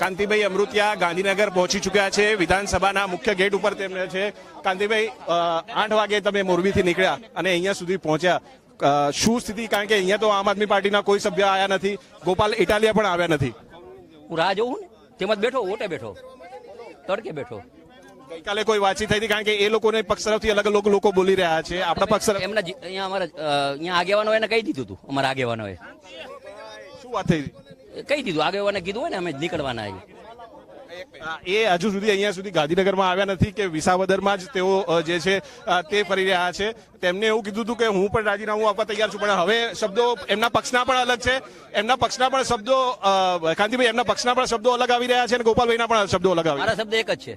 કાંતિભાઈ અમૃતિયા ગાંધીનગર પહોંચી ચૂક્યા છે. વિધાનસભાના મુખ્ય ગેટ ઉપર તેમને છે. કાંતિભાઈ આઠ વાગે તમે મોરબીથી નીકળ્યા અને અહીંયા સુધી પહોંચ્યા. શું સ્થિતિ? કારણ કે અહીંયા તો આમ આદમી પાર્ટીના કોઈ સભ્ય આવ્યા નથી. ગોપાલ ઇટાલિયા પણ આવ્યા નથી. હું રાહ જોઉં ને? તેમાં બેઠો ઓટે બેઠો? તડકે બેઠો. ગઈકાલે કોઈ વાતચીત થઈ હતી? કારણ કે એ લોકોને પક્ષ તરફથી અલગ અલગ લોકો બોલી રહ્યા છે. આપણા પક્ષ તરફ એમના અહીંયા અમારા અહીંયા આગેવાનો એને કહી દીધું હતું અમારા આગેવાનોએ. શું વાત થઈ? કહી દીધું? આગેવાને કીધું હોય ને અમે નીકળવાના આવી એ હજુ સુધી અહીંયા સુધી ગાંધીનગરમાં આવ્યા નથી કે વિસાવદરમાં જ તેઓ જે છે તે ફરી રહ્યા છે. તેમને એવું કીધું હતું કે હું પણ રાજીનામું આપવા તૈયાર છું પણ હવે શબ્દો એમના પક્ષના પણ અલગ છે. એમના પક્ષના પણ શબ્દો કાંતિભાઈ એમના પક્ષના પણ શબ્દો અલગ આવી રહ્યા છે અને ગોપાલભાઈના પણ શબ્દો અલગ આવી મારા શબ્દ એક જ છે.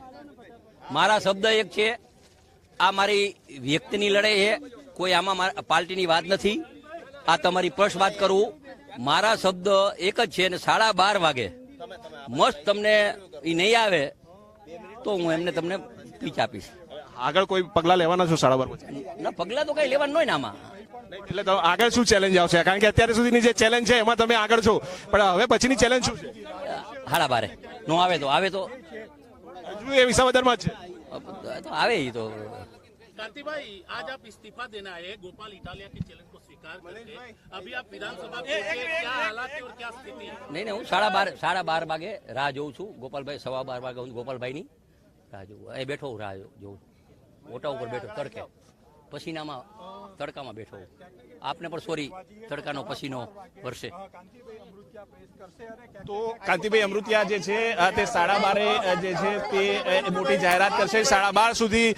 મારા શબ્દ એક છે આ મારી વ્યક્તિની લડાઈ છે. કોઈ આમાં મારા પાર્ટીની વાત નથી. આ તમારી પ્રશ્ન વાત કરું. મારા શબ્દ એક જ છે ને સાડા બાર વાગે. મસ્ત તમને એ નહીં આવે તો હું એમને તમને પીચ આપીશ. આગળ કોઈ પગલા લેવાના છો સાડા બાર પછી ના પગલા તો કઈ લેવાનું હોય ને આમાં. એટલે તો આગળ શું ચેલેન્જ આવશે? કારણ કે અત્યારે સુધીની જે ચેલેન્જ છે એમાં તમે આગળ છો. પણ હવે પછીની ચેલેન્જ શું છે? સાડા બારે. નો આવે તો આવે તો. હજુ એ વિસાવદરમાં જ છે. આવે એ તો. कांति भाई आज आप इस्तीफा देना है गोपाल इटालिया के चैलेंज को स्वीकार करके अभी आप विधानसभा पहुंचे क्या हालात है और क्या स्थिति है નહીં નહીં હું સાડા બાર સાડા બાર વાગે રાહ જોઉં છું ગોપાલભાઈ સવા બાર વાગે હું ગોપાલભાઈની રાહ જોઉં એ બેઠો હું રાહ જોઉં છું ઓટા ઉપર બેઠો તડકે પસીનામાં તડકામાં બેઠો હું. આપને પણ સોરી તડકાનો પસીનો વરસે તો કાંતિભાઈ અમૃતિયા જે છે અ, તે સાડા બારે અ, જે છે તે અ, મોટી જાહેરાત કરશે સાડા બાર સુધી